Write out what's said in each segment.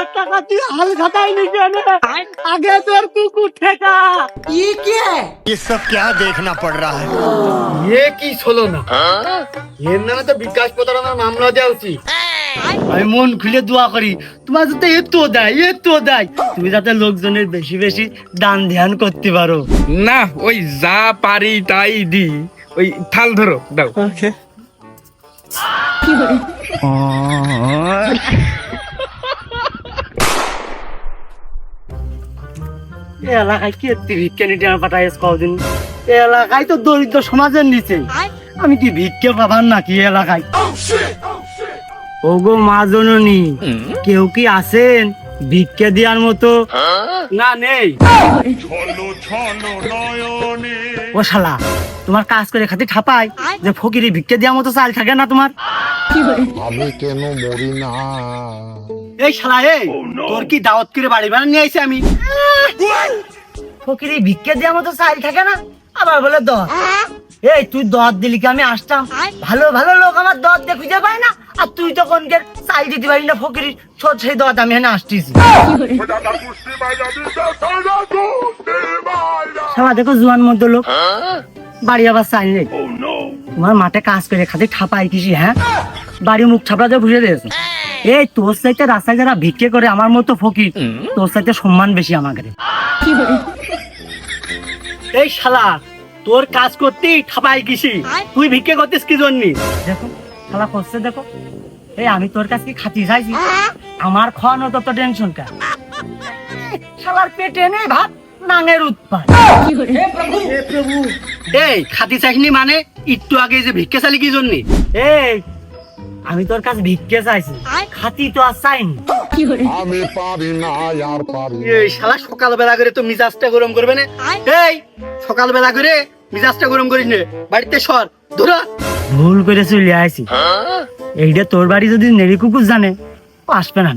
আমার টাকা তুই হাল খাতাই নি কেন আগে তোর কুকুর ঠেকা ये सब क्या देखना पड़ रहा है এ কি হলো না এর নামে তো বিকাশ প্রতারণার মামলা দেওয়া উচিত আমি মন খুলে দোয়া করি তোমার যাতে এত দেয় এত দেয় তুমি যাতে লোকজনের বেশি বেশি দান ধ্যান করতে পারো না ওই যা পারি তাই দি ওই থাল ধরো দাও এই এলাকায় কি এত্তি ভিক্ষা নিতে পাঠাইস কদিন এলাকায় তো দরিদ্র সমাজের নিচে। আমি কি ভিক্ষে পাবার নাকি এলাকায়? ওগো মা জননী, কেউ কি আছেন? ভিক্ষে দেওয়ার মতো? না, নেই। ও শালা, তোমার কাজ করে খাতি ঠাপাই যে ফকিরি ভিক্ষে দেওয়ার মতো চাল থাকে না তোমার? আমি কেন মরি না? এই শালা এই তোর কি দাওয়াত করে বাড়ি বাড়ি নিয়ে আইছি আমি? ফকিরি ভিক্ষে দেওয়ার মতো থাকে না। আবার বলে এই তুই দর দিলি কি আমি আসতাম? ভালো ভালো লোক আমার দর দিয়ে খুঁজে পায় না। আর তুই তো কোনকে চাল দিতে পারি না ফকিরি। সেই দর আমি এখানে আসতেছি। শালা দেখো জুয়ান মধ্য লোক। বাড়ি আবার নেই। তোমার মাঠে কাজ করে খাতে ঠাপাই কিসি হ্যাঁ? বাড়ি মুখ ছাপড়া দিয়ে বুঝে দিয়েছে এই তোর সাইতে রাস্তায় যারা ভিক্ষে করে আমার মতো ফকির তোর সাইতে সম্মান বেশি আমার কাছে এই শালা তোর কাজ করতেই ঠাপাই কিসি তুই ভিক্ষে করতিস কি জন্য? দেখো শালা করছে দেখো। এই আমি তোর কাছে কি খাতি চাইছি। আমার খাওয়ানো তত টেনশন কা শালার পেটে নেই ভাত নাঙের উৎপাদ এই খাতি চাইনি মানে একটু আগে যে ভিক্ষে চালি কি জন্য? এই আমি তোর কাছে ভিক্ষে চাইছি। খাতি তো আর চাইনি আমি পারি না আর পারি। এই শালা সকালবেলা করে তো মিজাজটা গরম করবে না। এই সকালবেলা করে মিজাজটা গরম করিস নে। বাড়িতে সর ধরা। ভুল করে চলে আইছি। এইটা তোর বাড়ি যদি নেড়ি কুকুর জানে আসবে না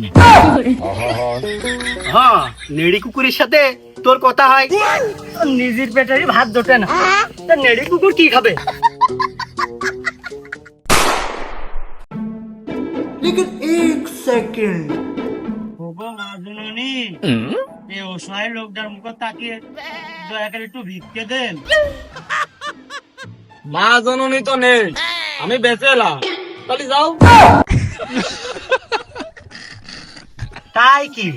হ্যাঁ নেড়ি কুকুরের সাথে তোর কথা হয়। নিজের পেটেরই ভাত জোটে না। তা নেড়ি কুকুর কি খাবে? লেকিন এক সেকেন্ড ওগো মাজননি এই অসহায় লোকটার মুখ তাকিয়ে দয়া করে একটু ভিক্ষে দেন। মা জননী তো নেই আমি বেঁচে এলাম। তাহলে যাও। তাই কি?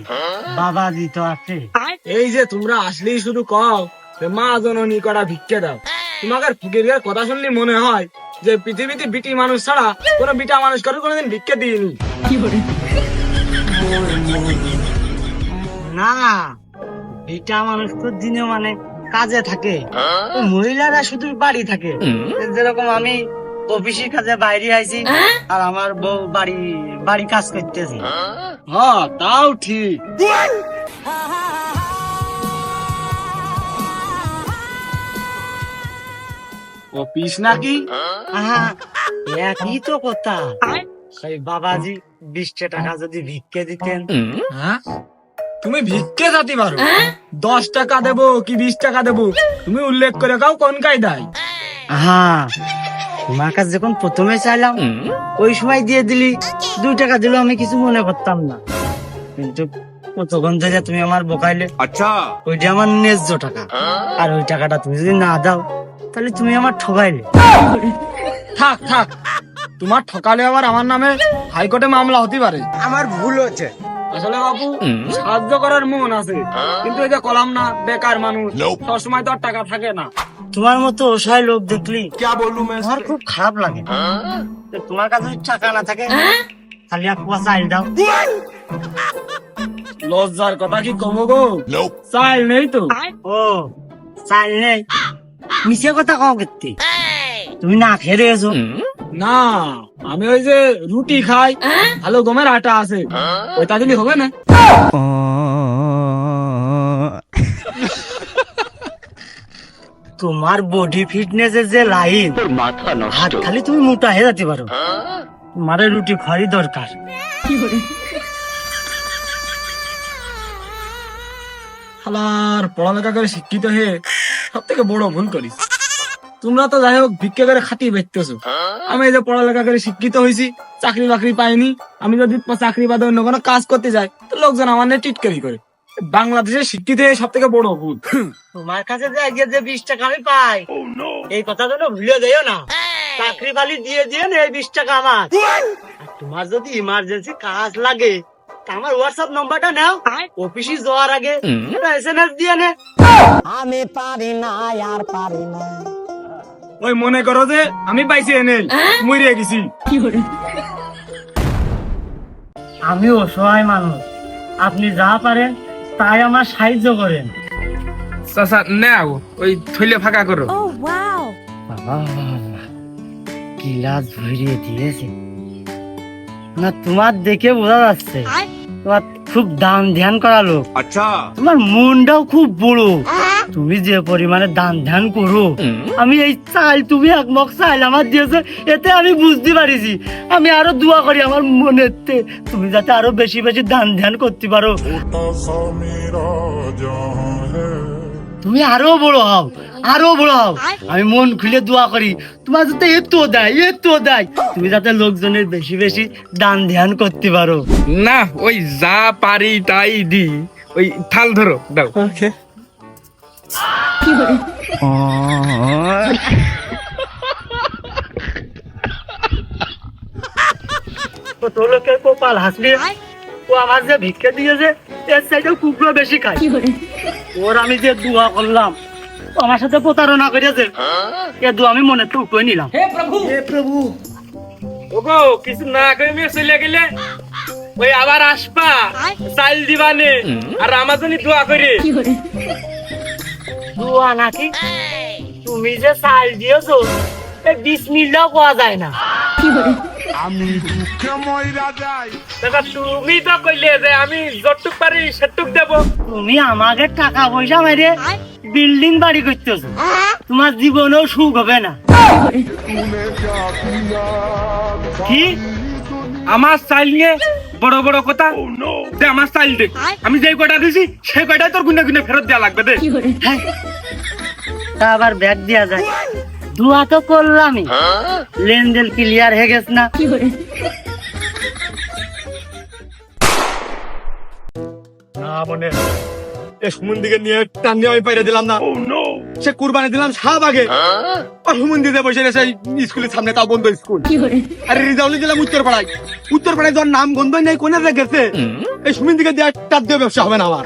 বাবাজি তো আছে। এই যে তোমরা আসলেই শুধু কও যে মা জননী করা ভিক্ষে দাও। ফকিরের কথা শুনলে মনে হয় যে পৃথিবীতে বিটি মানুষ ছাড়া কোনো বিটা মানুষ করে কোনোদিন ভিক্ষে দিইনি। না এটা মানুষ তো দিনে মানে কাজে থাকে। মহিলারা শুধু বাড়ি থাকে। যেরকম আমি অফিসের কাজে বাইরে আইছি আর আমার বউ বাড়ি বাড়ি কাজ করতেছে। হ্যাঁ? তাও ঠিক। অফিস নাকি? একই তো কথা। সেই বাবাজি বিশটা টাকা যদি ভিক্ষে দিতেন। হ্যাঁ? তুমি ভিক্ষে যাতে পারো দশ টাকা দেবো কি বিশ টাকা দেবো? তুমি উল্লেখ করে কাও কোন কায়দায়? হ্যাঁ তোমার কাছে যখন প্রথমে চাইলাম ওই সময় দিয়ে দিলি। দুই টাকা দিল আমি কিছু মনে করতাম না। কিন্তু কতক্ষণ ধরে তুমি আমার বোকাইলে। আচ্ছা। ওইটা আমার ন্যায্য টাকা। আর ওই টাকাটা তুমি যদি না দাও তাহলে তুমি আমার ঠকাইলে। থাক থাক। তোমার ঠকালে আবার আমার নামে হাইকোর্টে মামলা হতে পারে। আমার ভুল হচ্ছে। আসলে বাবু সাহায্য করার মন আছে। কিন্তু এই যে কলাম না বেকার মানুষ সবসময় তো আর টাকা থাকে না। তোমার মতো অসহায় লোক দেখলি আমার খুব খারাপ লাগে। তোমার কাছে টাকা না থাকে এক চাইল দাও। লজ্জার কথা কি কব গো? চাইল নেই তো। ও চাইল নেই। মিশে কথা কও কীর্তি তুমি না খেয়ে রয়েছো? না আমি ওই যে রুটি খাই ভালো গমের আটা আছে। ওইটা দিলে হবে না? তোমার বডি ফিটনেস এর যে লাইন হাত খালি তুমি মোটা হয়ে যেতে পারো। তোমার রুটি খাওয়ারই দরকার। হালার পড়ালেখা করে শিক্ষিত হয়ে সব থেকে বড় ভুল করিস। তোমরা তো যাই হোক ভিক্ষা করে খাটিয়ে বেচতেছো। আমি এই যে পড়ালেখা করে শিক্ষিত হয়েছি চাকরি বাকরি পাইনি আমি যদি চাকরি বাদে অন্য কোনো কাজ করতে যাই তো লোকজন আমার নিয়ে টিটকারি করে। বাংলাদেশের শিক্ষিত সব থেকে বড় ভুল। তোমার কাছে যে আজকে যে বিশ টাকা আমি পাই এই কথা যেন ভুলে যাইও না। চাকরি বালি দিয়ে দিয়ে না এই বিশ টাকা আমার। তোমার যদি ইমার্জেন্সি কাজ লাগে আমার হোয়াটসঅ্যাপ নাম্বারটা নাও। অফিসে যাওয়ার আগে এস এম এস দিয়ে নে। আমি পারি না আর পারি না। ওই মনে করো যে আমি পাইছি এনে মরিয়ে গেছি। আমি অসহায় মানুষ। আপনি যা পারেন তাই আমার সাহায্য করেন। চাচা নাও ওই থইলে ফাঁকা করো। Oh, wow. গিলাস ভরিয়ে দিয়েছে। না তোমার দেখে বোঝা যাচ্ছে। তোমার খুব দান ধ্যান করা লোক। আচ্ছা। তোমার মনটাও খুব বড়। তুমি যে পরিমাণে দান ধ্যান করো আমি এই চাল তুমি এক মগ চাল আমার দিয়েছে এতে আমি বুঝতে পারিছি। আমি আরও দোয়া করি আমার মনেতে তুমি যাতে আরও বেশি বেশি দান ধ্যান করতে পারো। তুমি আরও বড় হও আরও বড় হও। আমি মন খুলে দোয়া করি তোমার যাতে এতো দেয় এতো দেয়। তুমি যাতে লোকজনের বেশি বেশি দান ধ্যান করতে পারো। না ওই যা পারি তাই দি। ওই থাল ধরো দাও। কত লোকের কপাল হাসলি ও আমার যে ভিক্ষে দিয়েছে এর সাইডেও কুকুরও বেশি খায়। ওর আমি যে দোয়া করলাম আমার সাথে প্রতারণা করেছে। এ দোয়া আমি মনে তো উঠে নিলাম। হে প্রভু। হে প্রভু। ওগো কিছু না করে মেয়ে চলে গেলে ওই আবার আসবা চাল দিবানে আর আমার জন্য দোয়া করে। দোয়া নাকি? তুমি যে চাল দিয়েছ এ বিসমিল্লাও কোয়া যায় না। দাদা তুমি তো কইলে যে আমি যতটুক পারি সেটুক দেবো। তুমি আমাকে টাকা পয়সা মেরে বিল্ডিং বাড়ি করতেছো। তোমার জীবনেও সুখ হবে না। কি? আমার চাইল নিয়ে বড় বড় কথা? দে আমার চাইল দে। আমি যেই কটা দিছি সেই কটাই তোর গুনে গুনে ফেরত দেওয়া লাগবে দে। হ্যাঁ। তা আবার ব্যাগ দেওয়া যায়। দোয়া তো করলামই। লেনদেন ক্লিয়ার হয়ে গেছে না। না মনে এ সুমন দিকে নিয়ে টান দিয়ে আমি পাইরে দিলাম না। সে কুরবানি দিলাম শাহবাগে আর সুমন দিতে বসে রয়েছে স্কুলের সামনে তাও বন্ধ স্কুল। আরে রিজাউলি দিলাম উত্তর পাড়ায় উত্তর পাড়ায় যার নাম গন্ধ নেই কোনে গেছে? এই সুমন দিকে দিয়ে টান দিয়ে ব্যবসা হবে না আমার।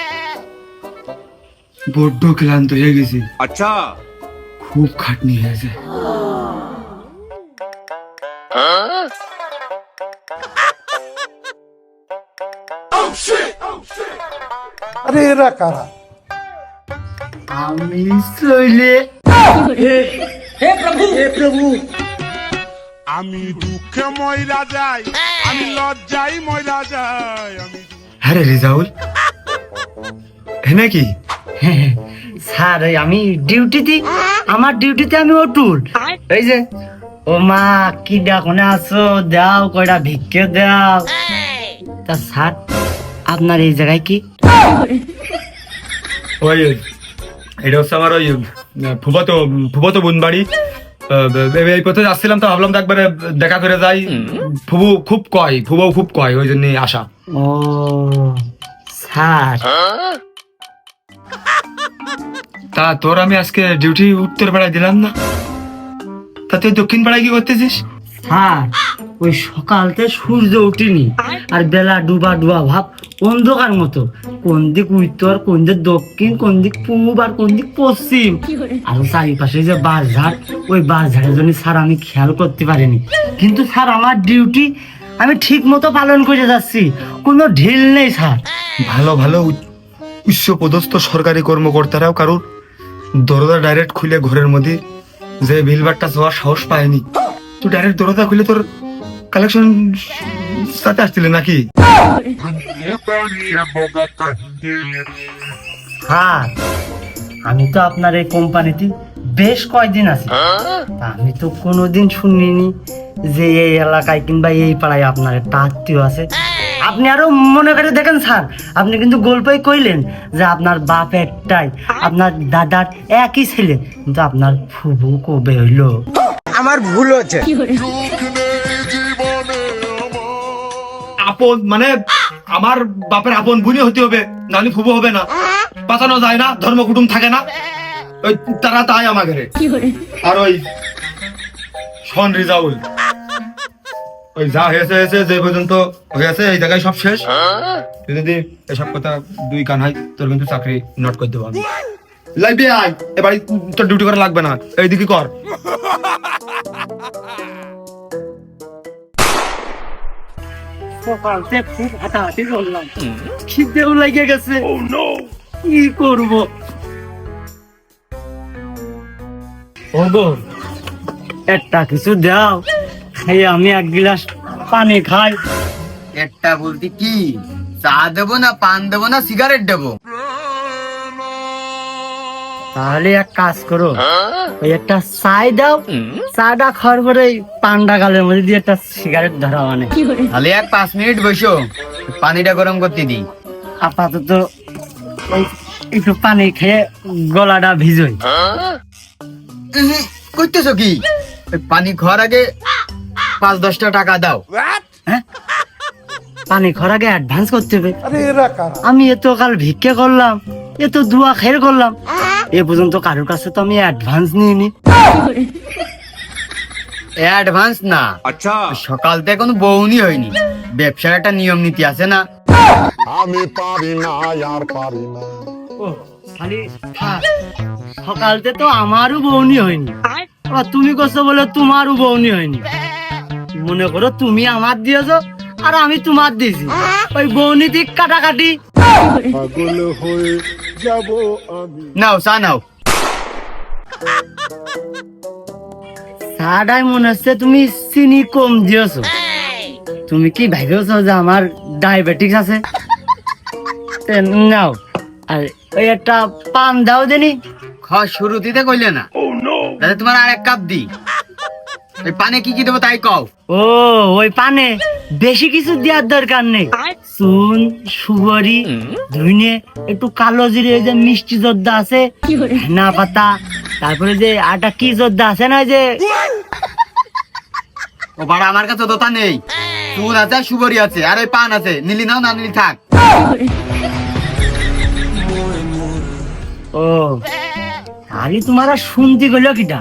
বড্ড ক্লান্ত হয়ে গেছি। আচ্ছা। খুব খাটনি হয়েছে আমি চলে আমি দুঃখে ময়রা যাই আমি লজ্জাই ময়রা যাই আমি হ্যাঁ রে রিজাউল। হ্যাঁ নাকি? স্যার আমি ডিউটিতে আমার ডিউটিতে আমি অটুল। এই যে ও মা কি ডাকনে আছো? দাও কয়টা ভিক্ষে দাও। তা স্যার আপনার এই জায়গায় কি? ওই এটা হচ্ছে আমার ওই ফুবাতো ফুবাতো বোন বাড়ি এই পথে আসছিলাম তো ভাবলাম তো একবারে দেখা করে যাই। ফুবু খুব কয় ফুবাও খুব কয় ওই জন্য আসা। ও স্যার। তা তোর আমি আজকে ডিউটি উত্তর পাড়ায় দিলাম না? তা তুই দক্ষিণ পাড়ায় কি করতেছিস? ওই সকালতে সূর্য উঠিনি আর বেলা ডুবা ডুবা ভাব অন্ধকার মতো। কোন দিক উত্তর কোন দিক দক্ষিণ কোন দিক পূব আর কোন দিক পশ্চিম। আর চারিপাশে যে বাঁশঝাড় ওই বাঁশঝাড়ের জন্য স্যার আমি খেয়াল করতে পারিনি। কিন্তু স্যার আমার ডিউটি আমি ঠিক মতো পালন করে যাচ্ছি। কোনো ঢিল নেই স্যার। ভালো ভালো উচ্চ- উচ্চ পদস্থ সরকারি কর্মকর্তারাও কারোর দরজা ডাইরেক্ট খুলে ঘরের মধ্যে যে ভিলবারটা যাওয়ার সাহস পায়নি। তো ডাইরেক্ট দরজা খুলে তোর কালেকশন সাথে আসছিলে নাকি? হ্যাঁ আমি তো আপনার এই কোম্পানিতে বেশ কয়েকদিন আছি। আমি তো কোনোদিন শুনিনি যে এই এলাকায় কিংবা এই পাড়ায় আপনার একটা আত্মীয় আছে। আপনি আরও মনে করে দেখেন স্যার আপনি কিন্তু গল্পই কইলেন যে আপনার বাপ একটাই আপনার দাদার একই ছেলে কিন্তু আপনার ফুবু কবে হইল? আপন মানে আমার বাপের আপন বুনি হতে হবে নাহলে ফুবো হবে না। বাঁচানো যায় না ধর্ম কুটুম থাকে না। ওই তারা তাই আমার আর ওই শন রিজাউল। ওই যা হয়েছে হয়েছে যে পর্যন্ত হয়েছে এই জায়গায় সব শেষ। তুই যদি এসব কথা দুই কান হয় তোর কিন্তু চাকরি নট করে দেবো আমি। লাইবে আয় এবার তোর ডিউটি করা লাগবে না। এইদিকে কর। খিদেও লেগে গেছে। কি করব? একটা কিছু দাও। এই আমি এক গিলাস পানি খাই। একটা বলতে কি? চা দেবো না পান দেবো না সিগারেট দেবো? তাহলে এক কাজ করো ওই একটা চাই দাও চাটা খাওয়ার পরে পান্ডা গালের মধ্যে দিয়ে একটা সিগারেট ধরা মানে। তাহলে এক পাঁচ মিনিট বসো পানিটা গরম করতে দিই। আপাতত একটু পানি খেয়ে গলাটা ভিজোই। করতেছো কি? পানি খাওয়ার আগে পাঁচ দশটা টাকা দাও। হ্যাঁ? পানি খর আগে অ্যাডভান্স করতে হবে। আমি এত কাল ভিক্ষে করলাম এত দুয়া খের করলাম। এ পর্যন্ত কারোর কাছে তো আমি অ্যাডভান্স নিইনি। অ্যাডভান্স না। আচ্ছা। সকাল থেকে কোনো বউনি হয়নি। ব্যবসার একটা নিয়ম নীতি আছে না? আমি পারি না আর পারি না। সকালতে তো আমারও বউনি হয়নি। তুমি করছ বলে তোমারও বউনি হয়নি। মনে করো তুমি আমার দিয়েছ আর আমি তোমার দিয়েছি। ওই বউনি কাটাকাটি। পাগল হয়ে যাব আমি। নাও চা নাও। চাটাই মনে হচ্ছে তুমি চিনি কম দিয়েছ। তুমি কি ভেবেছো যে আমার ডায়াবেটিস আছে? নাও। আর ওই একটা পান দাও দেনি। খাওয়া শুরু দিতে কইলে না। তাহলে তোমার আর এক কাপ দি। ওই পানে কি কি দেবো তাই কও। ও ওই পানে বেশি কিছু দেওয়ার দরকার নেই। চুন সুবরি ধুইনে একটু কালো জিরে যে মিষ্টি জর্দা আছে না পাতা তারপরে যে আটা কি জর্দা আছে না যে? ও বাড়া আমার কাছে দোতা নেই। চুন আছে সুবরি আছে আর ওই পান আছে। নিলি নাও না নিলি থাক। ও আরে তোমার শুনতে গেল কিটা?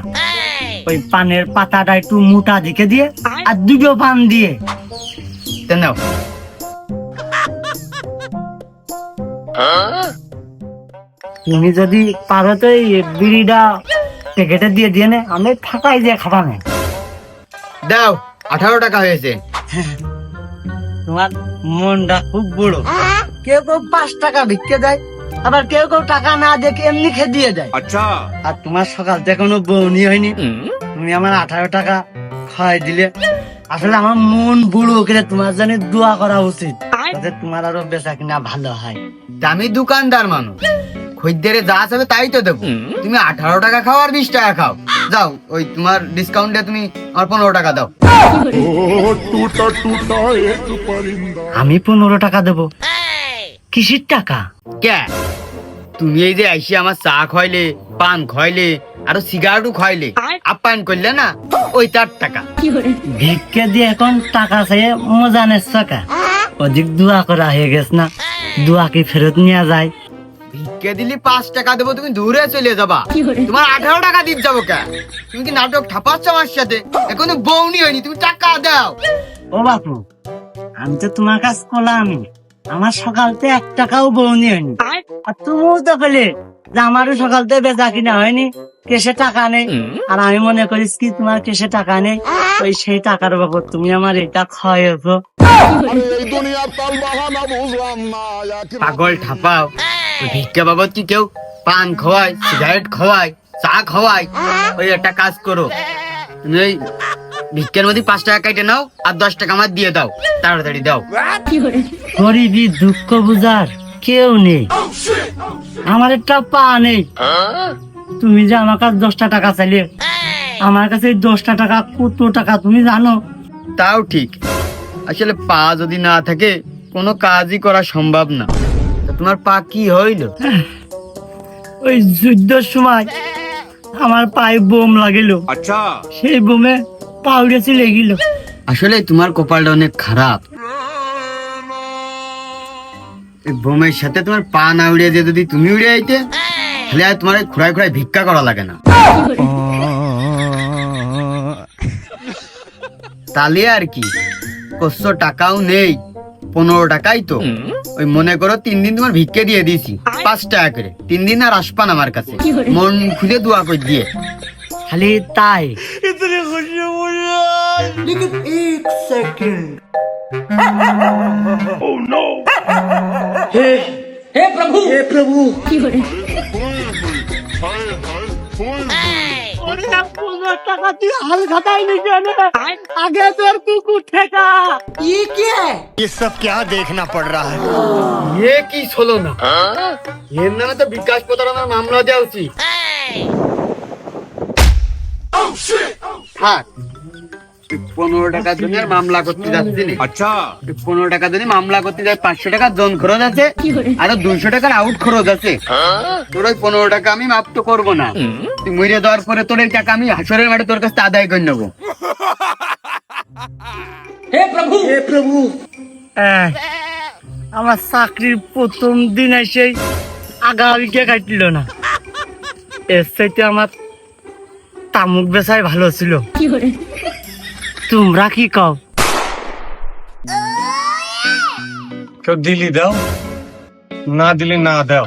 ওই পানের পাতাটা একটু মোটা দিকে দিয়ে আর দুটো পান দিয়ে। নাও। তুমি যদি পারো তো এই বিড়িটা প্যাকেটে দিয়ে দিয়ে নে আমি ফাঁকাই দিয়ে খাবা না। দাও আঠারো টাকা হয়েছে। তোমার মনটা খুব বড়। কেউ কেউ পাঁচ টাকা ভিক্ষে দেয়। আবার কেউ কেউ টাকা না দেখে এমনি খেয়ে দিয়ে দেয়। আচ্ছা। আর তোমার সকাল থেকে কোনো বউনি হয়নি। তুমি আমার আঠারো টাকা খাওয়াই দিলে। আসলে আমার মন বুড়ো করে তোমার জন্য দোয়া করা উচিত তোমার আরও বেচা কিনা ভালো হয়। আমি দোকানদার মানুষ। খদ্দেরে যা আছে তাই তো দেখো তুমি আঠারো টাকা খাও আর বিশ টাকা খাও। যাও ওই তোমার ডিসকাউন্টে তুমি আর পনেরো টাকা দাও। আমি পনেরো টাকা দেবো। কিসির টাকা? কে তুমি এই যে আইসি আমার চা খাইলে পান খাইলে আরও সিগারেটও খাইলে আপ্যায়ন করলে না ওই তার টাকা। ভিক্ষে দিয়ে এখন টাকা চাইয়ে মজা নেছ কা। অধিক দোয়া করা হয়ে গেছে না দোয়া কি ফেরত নিয়ে যায়? ভিক্ষে দিলি পাঁচ টাকা দেবো তুমি দূরে চলে যাবা। তোমার আঠারো টাকা দিতে যাব কে। তুমি কি নাটক ঠাপাচ্ছ আমার সাথে? এখনও বউনি হয়নি তুমি টাকা দাও। ও বাপু আমি তো তোমার কাছ কলা আমি আমার সকালতে এক টাকাও বউনি হয়নি। আর? তুমিও তো পেলে যে আমারও সকালতে বেচা কিনা হয়নি কেসে টাকা নেই। আর আমি মনে করিস কি তোমার কেসে টাকা নেই। ওই সেই টাকার বাবদ তুমি আমার এটা এক পাগল ঠাপাও। ভিক্ষা বাবদ কি কেউ পান খাওয়ায় সিগারেট খাওয়ায় চা খাওয়ায়? ওই একটা কাজ করো। তুমি ভিক্ষার মধ্যে পাঁচ টাকা কাটে নাও আর দশ টাকা আমার দিয়ে দাও। তাড়াতাড়ি দাও। গরিবি দুঃখ বুঝার কেউ নেই। আমার একটা পা নেই। তুমি যে আমার কাছে দশটা টাকা চাইলে আমার কাছে দশটা টাকা কত টাকা তুমি জানো? তাও ঠিক। আসলে পা যদি না থাকে কোনো কাজই করা সম্ভব না। তোমার পা কি হইল? ওই যুদ্ধের সময় আমার পায়ে বোম লাগিল। আচ্ছা। সেই বোমে পা উড়েছি লেগিল আসলে তোমার কপালটা অনেক খারাপ। বোমের সাথে তোমার পা না উড়িয়ে দিয়ে যদি তুমি উড়ে আইতে, তাহলে আর তোমার খুঁড়ায় খুঁড়ায় ভিক্ষা করা লাগে না। তাহলে আর কি? কষ্ট টাকাও নেই, পনেরো টাকাই তো। ওই মনে করো তিন দিন তোমার ভিক্ষে দিয়ে দিয়েছি, পাঁচ টাকা করে। তিন দিন আর আসপান আমার কাছে। মন খুলে দোয়া করে দিয়ে। খালি তাই টাকা তুই হাল খাতাই নি কেন আগে তোর কুকুর ঠেকা ये सब क्या देखना पड़ रहा है এ কি হলো না এর নামে তো বিকাশ প্রতারণার মামলা দেওয়া উচিত থাক পনেরো টাকার জন্য মামলা করতে যাচ্ছি আচ্ছা। পনেরো টাকার জন্য মামলা করতে যাই পাঁচশো টাকার জন খরচ আছে আরও দুইশো টাকার আউট খরচ আছে। তোর ওই পনেরো টাকা আমি মাপ তো করব না। তুই মরে দেওয়ার পরে তোর এই টাকা আমি হাসরের মাঠে তোর কাছে আদায় করে নেব। আমার চাকরির প্রথম দিন এসে আগা কাটল না। এর চাইতে আমার তামুক বেচাই ভালো ছিল। তোমরা কি কও? কেউ দিলি দাও না দিলে না দাও।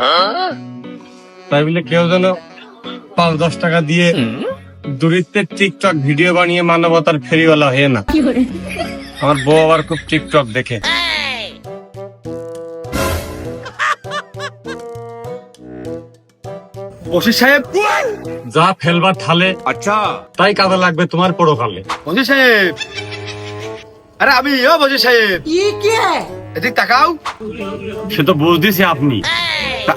তাই বলে কেউ যেন পাঁচ দশ টাকা দিয়ে দূরিত্বের টিকটক ভিডিও বানিয়ে মানবতার ফেরিওয়ালা হয়ে না। আমার বউ আবার খুব টিকটক দেখে। ওসি সাহেব। যা ফেলবার থালে আচ্ছা। তাই কাজে লাগবে তোমার পরকালে। বন্ধু সাহেব। আরে আমি ও বজু সাহেব। এদিক তাকাও। সে তো বুঝ দিছে আপনি।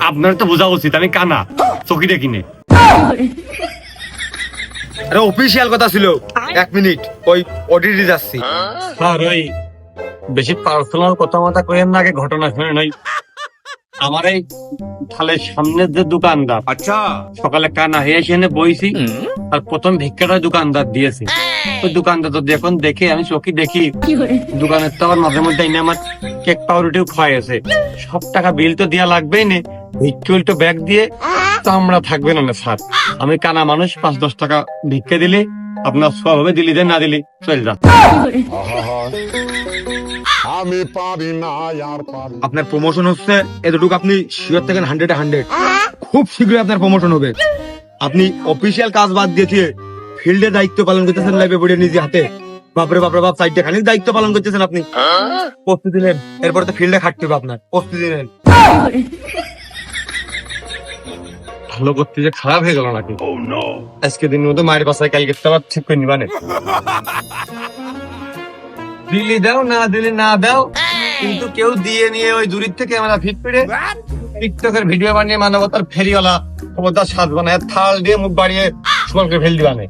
আপনার তো বোঝা উচিত আমি কানা চকিটা কিনে। আরে অফিসিয়াল কথা ছিল। এক মিনিট ওই অডিটে যাচ্ছি। স্যার ওই বেশি পার্সোনাল কথা মতা কইেন না আগে ঘটনা শুনে নাই। আমার এই থালের সামনের যে দোকানদার আচ্ছা। সকালে কানা হয়ে এসে বইছি আর প্রথম ভিক্ষাটা দোকানদার দিয়েছে। ওই দোকানদার তো দেখুন দেখে আমি চোখে দেখি। দোকানের তো আবার মাঝে মধ্যে এনে আমার কেক পাউরুটিও খাওয়াইছে। সব টাকা বিল তো দেওয়া লাগবেই না। ভিক্ষুল তো ব্যাগ দিয়ে তো আমরা থাকবে না না স্যার। আমি কানা মানুষ পাঁচ দশ টাকা ভিক্ষে দিলে আপনার স্বভাবে দিলি দেন না দিলি চল যা। আহা। আমি পারি না আর পারি আপনার প্রমোশন হচ্ছে এতটুকু আপনি শিওর থাকেন হান্ড্রেড হান্ড্রেড খুব শীঘ্রই আপনার প্রমোশন হবে। আপনি অফিসিয়াল কাজ বাদ দিয়েছে ফিল্ডে দায়িত্ব পালন করতেছেন লাইফে পড়ে নিজে হাতে। বাপরে বাপরে বাপ সাইডে খানিক দায়িত্ব পালন করতেছেন আপনি। প্রস্তুতি নেন এরপরে তো ফিল্ডে খাটতে হবে আপনার। প্রস্তুতি নেন। ভালো করতে যে খারাপ হয়ে গেল নাকি? আজকে দিনের মতো মায়ের বাসায় কালকে আবার ঠিক করে নিবানে দিলি দাও না দিলি না দাও কিন্তু কেউ দিয়ে নিয়ে ওই দূরের থেকে আমরা ফিট করে টিকটকের ভিডিও বানিয়ে মানবতার ফেরিওয়ালা ক্ষমতা সাজ বানায় থাল দিয়ে মুখ বাড়িয়ে সুমনকে ফেল দিবানে।